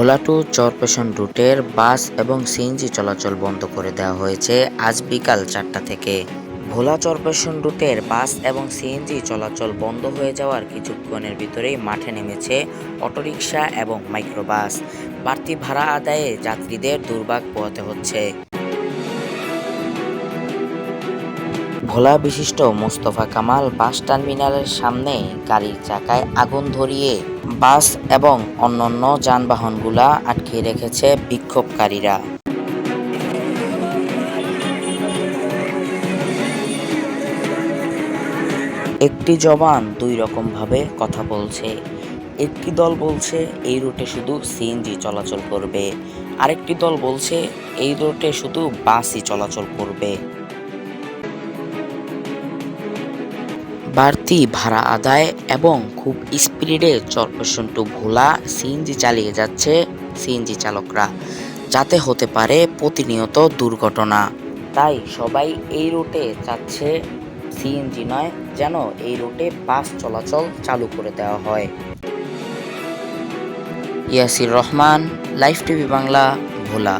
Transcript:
ভোলা two চরপেশন রুটের বাস এবং CNG চলাচল বন্ধ করে দেওয়া হয়েছে আজ বিকাল চারটা থেকে। ভোলা চরপেশন রুটের বাস এবং সিএনজি চলাচল বন্ধ হয়ে যাওয়ার কিছুক্ষণের ভিতরেই মাঠে নেমেছে অটোরিকশা এবং মাইক্রোবাস। বাড়তি ভাড়া আদায়ে যাত্রীদের দুর্ভাগ পোহাতে হচ্ছে। ভোলা বিশিষ্ট মোস্তফা কামাল বাস টার্মিনালের সামনে গাড়ির চাকায় আগুন ধরিয়ে বাস এবং অন্যান্য যানবাহনগুলা আটকে রেখেছে বিক্ষোভকারীরা। একটি জবান দুই রকম ভাবে কথা বলছে। একটি দল বলছে, এই রুটে শুধু সিএনজি চলাচল করবে। আরেকটি দল বলছে, এই রুটে শুধু বাসই চলাচল করবে। বাড়তি ভাড়া আদায় এবং খুব স্পিডে চরপেশন ভোলা সিএনজি চালিয়ে যাচ্ছে সিএনজি চালকরা। যাতে হতে পারে প্রতিনিয়ত দুর্ঘটনা। তাই সবাই এই রুটে চাচ্ছে সিএনজি নয়, যেন এই রুটে বাস চলাচল চালু করে দেওয়া হয়। Yasir Rahman live TV Bangla, Bhola.